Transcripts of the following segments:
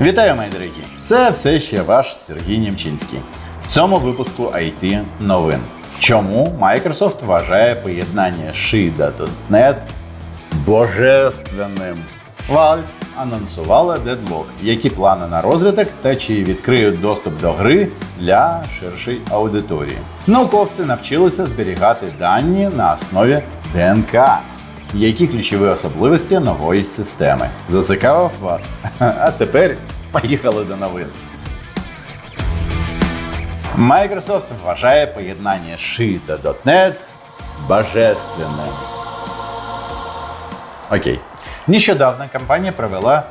Вітаю, мої дорогі! Це все ще ваш Сергій Німчинський. В цьому випуску IT новин. Чому Microsoft вважає поєднання SHIDA.NET божественним? Valve анонсувала Deadlock, які плани на розвиток та чи відкриють доступ до гри для ширшої аудиторії. Науковці навчилися зберігати дані на основі ДНК. Які ключові особливості нової системи? Зацікавив вас? А тепер поїхали до новин. Microsoft вважає поєднання SHI та .NET божественним. Окей. Нещодавно компанія провела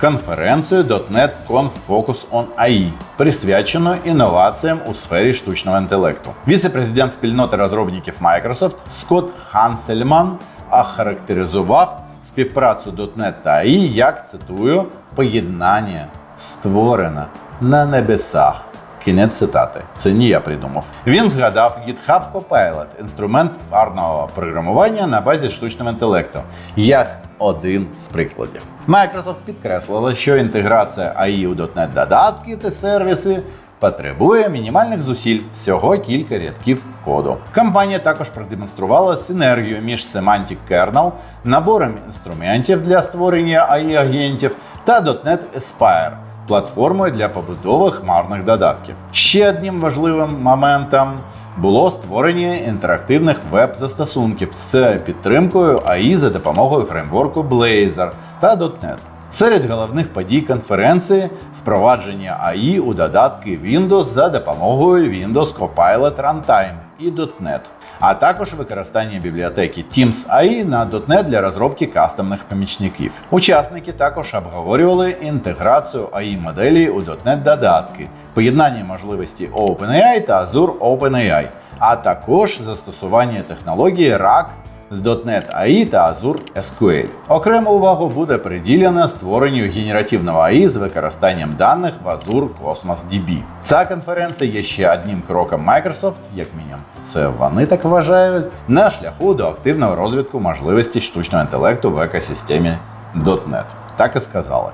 конференцію .NET Conf Focus on AI, присвячену інноваціям у сфері штучного інтелекту. Віце-президент спільноти розробників Microsoft Скотт Хансельман охарактеризував співпрацю .NET та AI як цитую поєднання створено на небесах. Кінець цитати. Це не я придумав. Він згадав GitHub Copilot, інструмент парного програмування на базі штучного інтелекту, як один з прикладів. Microsoft підкреслила, що інтеграція AI у .NET додатки та сервіси потребує мінімальних зусиль всього кілька рядків коду. Компанія також продемонструвала синергію між Semantic Kernel, набором інструментів для створення AI-агентів та .NET Aspire платформою для побудови хмарних додатків. Ще одним важливим моментом було створення інтерактивних веб-застосунків з підтримкою AI за допомогою фреймворку Blazor та .NET. Серед головних подій конференції впровадження AI у додатки Windows за допомогою Windows Copilot Runtime і .NET, а також використання бібліотеки Teams AI на .NET для розробки кастомних помічників. Учасники також обговорювали інтеграцію AI моделі у .NET додатки, поєднання можливості OpenAI та Azure OpenAI, а також застосування технології RAG з .NET AI та Azure SQL. Окрему увагу буде приділена створенню генеративного AI з використанням даних в Azure Cosmos DB. Ця конференція є ще одним кроком Microsoft, як мінімум, це вони так вважають, на шляху до активного розвитку можливостей штучного інтелекту в екосистемі .NET. Так і сказали.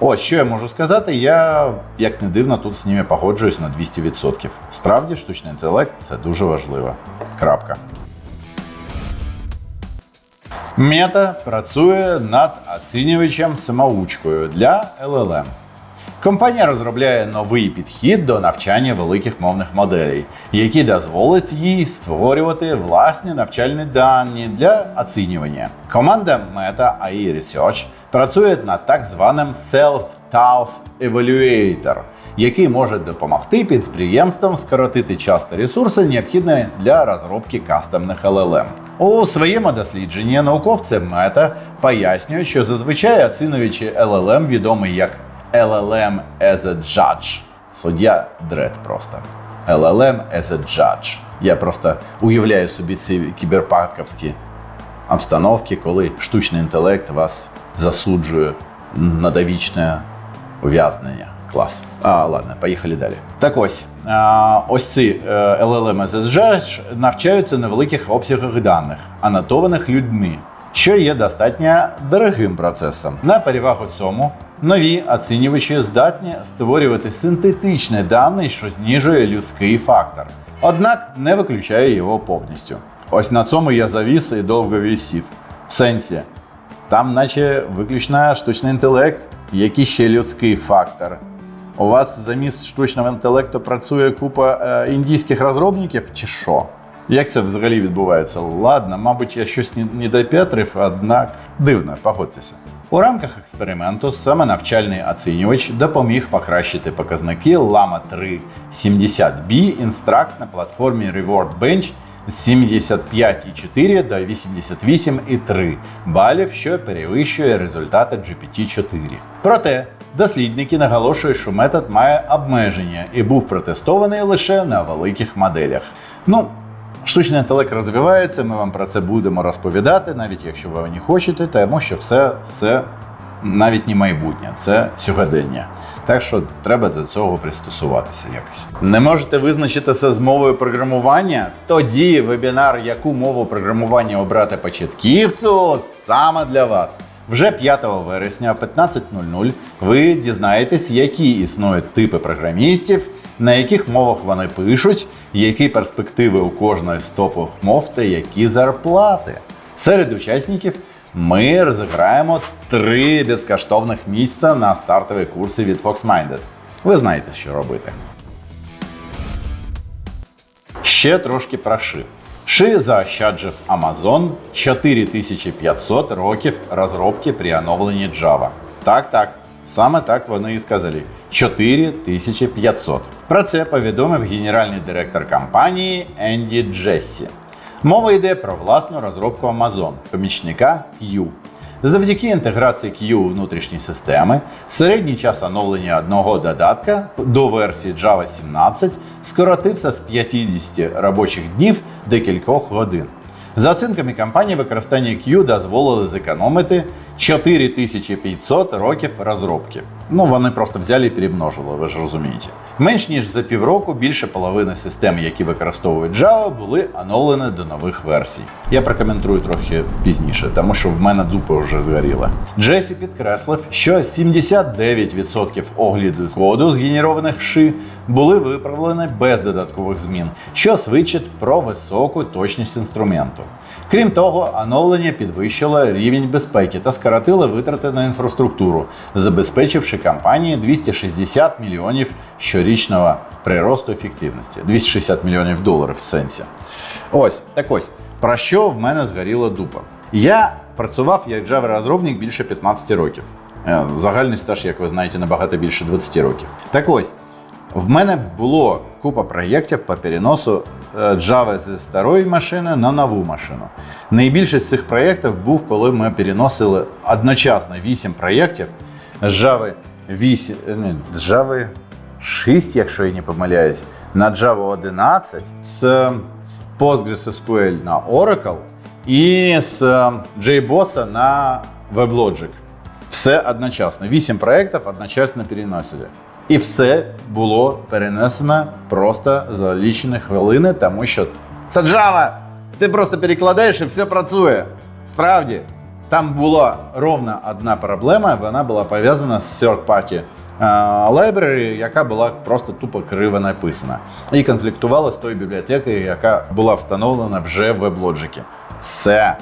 Ось що я можу сказати, я як не дивно тут з ними погоджуюсь на 200%. Справді, штучний інтелект це дуже важливо. Крапка. Мета працює над оцінювачем самоучкою для LLM. Компанія розробляє новий підхід до навчання великих мовних моделей, який дозволить їй створювати власні навчальні дані для оцінювання. Команда Meta AI Research працює над так званим Self-Taught Evaluator, який може допомогти підприємствам скоротити час та ресурси, необхідні для розробки кастомних LLM. У своєму дослідженні науковці Meta пояснюють, що зазвичай оцінювачі LLM відомі як LLM as a Judge. Суддя дред просто. LLM as a Judge. Я просто уявляю собі ці кіберпанковські обстановки, коли штучний інтелект вас засуджує на довічне ув'язнення. Клас. А, ладно, поїхали далі. Так ось, а, ось ці е, LLM SSJ навчаються на великих обсягах даних, анотованих людьми, що є достатньо дорогим процесом. На перевагу цьому, нові оцінювачі здатні створювати синтетичні дані, що знижує людський фактор, однак не виключає його повністю. Ось на цьому я завіс і довго вісів. В сенсі, там, наче виключно штучний інтелект, який ще людський фактор. У вас замість штучного інтелекту працює купа е, індійських розробників чи що? Як це взагалі відбувається? Ладно, мабуть, я щось не, допетрив, однак дивно, погодьтеся. У рамках експерименту саме навчальний оцінювач допоміг покращити показники Lama 3 70B інстракт на платформі Reward Bench з 75,4 до 88,3 балів, що перевищує результати GPT-4. Проте дослідники наголошують, що метод має обмеження і був протестований лише на великих моделях. Ну, штучний інтелект розвивається, ми вам про це будемо розповідати, навіть якщо ви не хочете, тому що все, все навіть не майбутнє, це сьогодення. Так що треба до цього пристосуватися якось. Не можете визначитися з мовою програмування? Тоді вебінар, яку мову програмування обрати початківцю, саме для вас. Вже 5 вересня о 15.00 ви дізнаєтесь, які існують типи програмістів, на яких мовах вони пишуть, які перспективи у кожної з топових мов та які зарплати. Серед учасників ми розіграємо три безкоштовних місця на стартові курси від FoxMinded. Ви знаєте, що робити. Ще трошки про ши. Ши заощаджив Amazon 4500 років розробки при оновленні Java. Так, так, саме так вони і сказали. 4500. Про це повідомив генеральний директор компанії Енді Джессі. Мова йде про власну розробку Amazon, помічника Q. Завдяки інтеграції Q у внутрішні системи, середній час оновлення одного додатка до версії Java 17 скоротився з 50 робочих днів до кількох годин. За оцінками компанії, використання Q дозволили зекономити 4500 років розробки. Ну, вони просто взяли і перемножили, ви ж розумієте. Менш ніж за півроку більше половини систем, які використовують Java, були оновлені до нових версій. Я прокоментую трохи пізніше, тому що в мене дупа вже згоріла. Джесі підкреслив, що 79% огляду коду, згенерованих в ши, були виправлені без додаткових змін, що свідчить про високу точність інструменту. Крім того, оновлення підвищило рівень безпеки та скоротило витрати на інфраструктуру, забезпечивши компанії 260 мільйонів щорічного приросту ефективності. 260 мільйонів доларів в сенсі. Ось так ось про що в мене згоріла дупа. Я працював як Java-розробник більше 15 років. Е, Загальний стаж, як ви знаєте, набагато більше 20 років. Так ось, в мене було купа проєктів по переносу е, Java зі старої машини на нову машину. Найбільший з цих проєктів був, коли ми переносили одночасно 8 проєктів з Java 8, е, ні, з Java 6, якщо я не помиляюсь, на Java 11 з PostgreSQL на Oracle і з JBoss на WebLogic. Все одночасно. Вісім проєктів одночасно переносили. І все було перенесено просто за лічені хвилини, тому що це Java! Ти просто перекладаєш і все працює. Справді, там була ровно одна проблема, вона була пов'язана з third-party е, library, яка була просто тупо криво написана. І конфліктувала з тою бібліотекою, яка була встановлена вже в WebLogic. Все.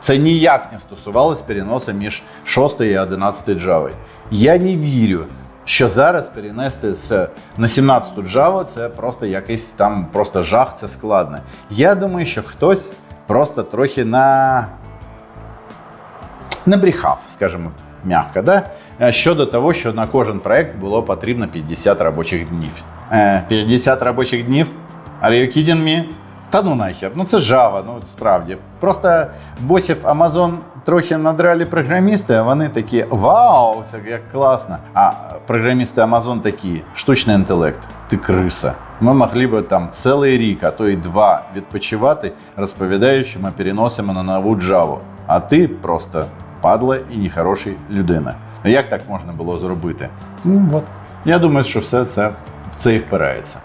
Це ніяк не стосувалось переносу між 6 і 11 Java. Я не вірю, що зараз перенести з на 17 Java це просто якийсь там просто жах, це складно. Я думаю, що хтось просто трохи на набрехав, скажімо, м'яко, да? Е, щодо того, що на кожен проект було потрібно 50 робочих днів. Е, 50 робочих днів? Are you kidding me? Та ну нахер, ну це Java, ну справді. Просто босів Amazon трохи надрали програмісти, а вони такі вау, це як класно. А програмісти Amazon такі, штучний інтелект, ти криса. Ми могли б там цілий рік, а то й два відпочивати, розповідаючи, ми переносимо на нову Java. А ти просто падла і нехороша людина. Як так можна було зробити? Ну, от. Я думаю, що все це в це і впирається.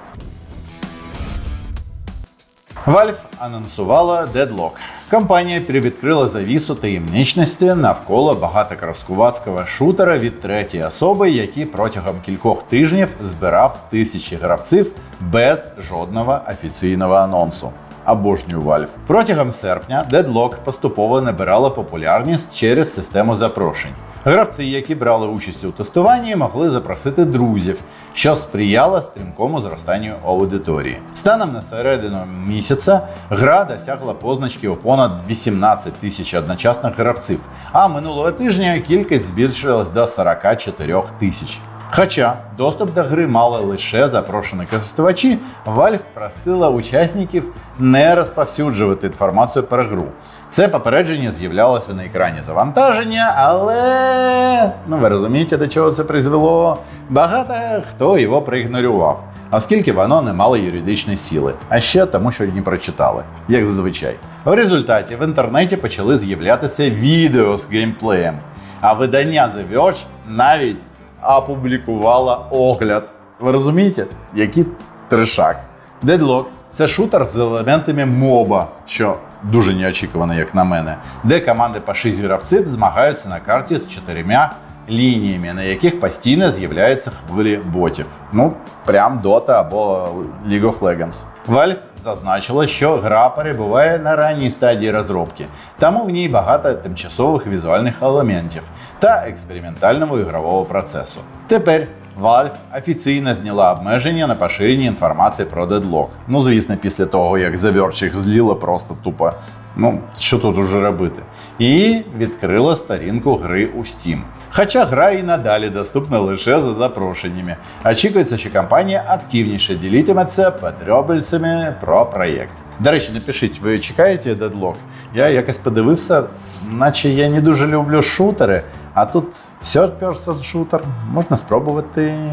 Valve анонсувала Deadlock. Компанія привідкрила завісу таємничності навколо багатокраскувацького шутера від третьої особи, який протягом кількох тижнів збирав тисячі гравців без жодного офіційного анонсу. Обожнюю Valve. Протягом серпня Deadlock поступово набирала популярність через систему запрошень. Гравці, які брали участь у тестуванні, могли запросити друзів, що сприяло стрімкому зростанню аудиторії. Станом на середину місяця гра досягла позначки у понад 18 тисяч одночасних гравців, а минулого тижня кількість збільшилась до 44 тисяч. Хоча доступ до гри мали лише запрошені користувачі, Valve просила учасників не розповсюджувати інформацію про гру. Це попередження з'являлося на екрані завантаження, але ну ви розумієте, до чого це призвело? Багато хто його проігнорував, оскільки воно не мало юридичної сили, а ще тому, що не прочитали, як зазвичай. В результаті в інтернеті почали з'являтися відео з геймплеєм, а видання The Verge навіть опублікувала огляд. Ви розумієте, який трешак? Deadlock – це шутер з елементами моба, що дуже неочікувано, як на мене, де команди по 6 гравців змагаються на карті з чотирма лініями, на яких постійно з'являються хвилі ботів. Ну, прям Dota або League of Legends. Valve зазначила, що гра перебуває на ранній стадії розробки, тому в ній багато тимчасових візуальних елементів та експериментального ігрового процесу. Тепер Valve офіційно зняла обмеження на поширення інформації про Deadlock. Ну, звісно, після того, як Verge зліло просто тупо. Ну, що тут уже робити? І відкрила сторінку гри у Steam. Хоча гра і надалі доступна лише за запрошеннями. Очікується, що компанія активніше ділитиметься подробицями про проєкт. До речі, напишіть, ви чекаєте Deadlock? Я якось подивився, наче я не дуже люблю шутери, а тут third-person шутер можна спробувати.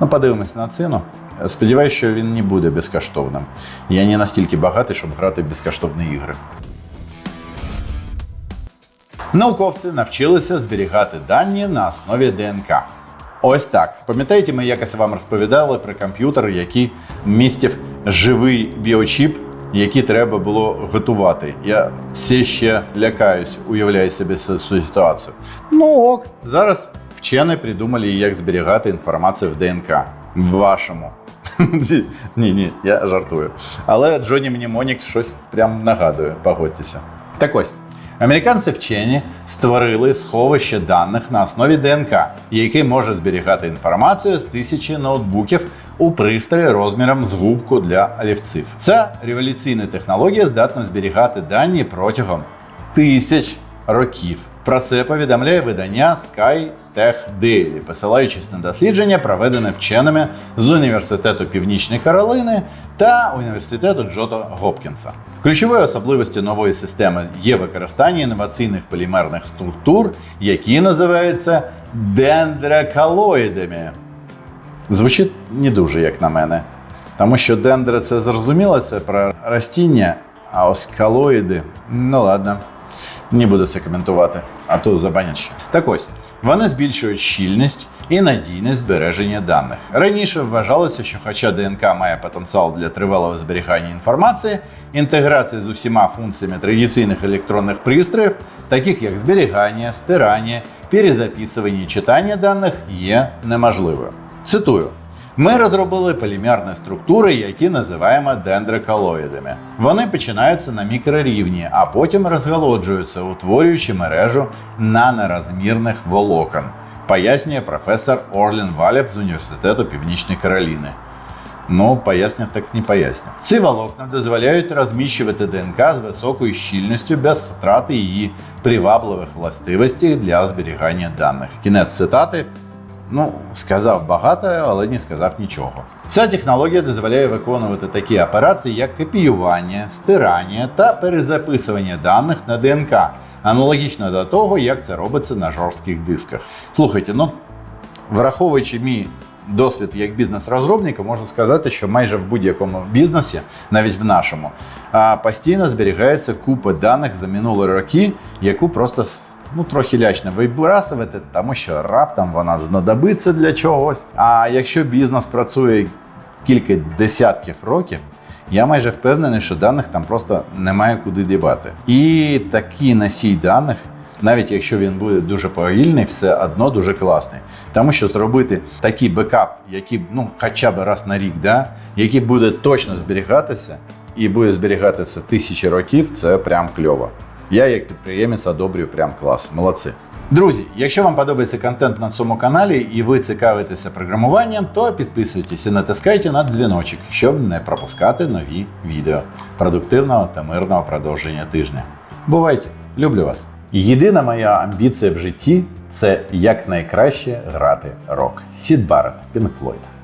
Ну, подивимось на ціну. Сподіваюсь, що він не буде безкоштовним. Я не настільки багатий, щоб грати в безкоштовні ігри. Науковці навчилися зберігати дані на основі ДНК. Ось так. Пам'ятаєте, ми якось вам розповідали про комп'ютер, який містив живий біочіп, який треба було готувати. Я все ще лякаюсь, уявляю собі цю ситуацію. Ну ок, зараз вчені придумали, як зберігати інформацію в ДНК. В вашому. ні, ні, я жартую. Але Джоні Мнімонік щось прям нагадує, погодьтеся. Так ось. Американці вчені створили сховище даних на основі ДНК, яке може зберігати інформацію з тисячі ноутбуків у пристрої розміром з губку для олівців. Ця революційна технологія здатна зберігати дані протягом тисяч років. Про це повідомляє видання SkyTech Daily, посилаючись на дослідження, проведене вченими з університету Північної Каролини та університету Джото Гопкінса. Ключовою особливістю нової системи є використання інноваційних полімерних структур, які називаються дендрекалоїдами. Звучить не дуже, як на мене. Тому що дендри це зрозуміло, це про ростіння, а ось калоїди, ну ладно. Не буду це коментувати, а то забанять ще. Так ось, вони збільшують щільність і надійність збереження даних. Раніше вважалося, що хоча ДНК має потенціал для тривалого зберігання інформації, інтеграція з усіма функціями традиційних електронних пристроїв, таких як зберігання, стирання, перезаписування і читання даних, є неможливою. Цитую. Ми розробили полімерні структури, які називаємо дендрикалоїдами. Вони починаються на мікрорівні, а потім розголоджуються, утворюючи мережу нанорозмірних волокон, пояснює професор Орлін Валєв з університету Північної Кароліни. Ну, пояснять так не пояснять. Ці волокна дозволяють розміщувати ДНК з високою щільністю без втрати її привабливих властивостей для зберігання даних. Кінець цитати. Ну, сказав багато, але не сказав нічого. Ця технологія дозволяє виконувати такі операції, як копіювання, стирання та перезаписування даних на ДНК, аналогічно до того, як це робиться на жорстких дисках. Слухайте, ну враховуючи мій досвід як бізнес-розробника, можу сказати, що майже в будь-якому бізнесі, навіть в нашому, постійно зберігається купа даних за минулі роки, яку просто ну трохи лячно вибрасувати, тому що раптом вона знадобиться для чогось. А якщо бізнес працює кілька десятків років, я майже впевнений, що даних там просто немає куди дівати. І такий носій даних. Навіть якщо він буде дуже повільний, все одно дуже класний. Тому що зробити такий бекап, який ну хоча б раз на рік, да, який буде точно зберігатися і буде зберігатися тисячі років, це прям кльово. Я, як підприємець, одобрюю прям клас. Молодці. Друзі, якщо вам подобається контент на цьому каналі і ви цікавитеся програмуванням, то підписуйтесь і натискайте на дзвіночок, щоб не пропускати нові відео. Продуктивного та мирного продовження тижня. Бувайте, люблю вас! Єдина моя амбіція в житті це якнайкраще грати рок. Сід Барретт, Pink Floyd.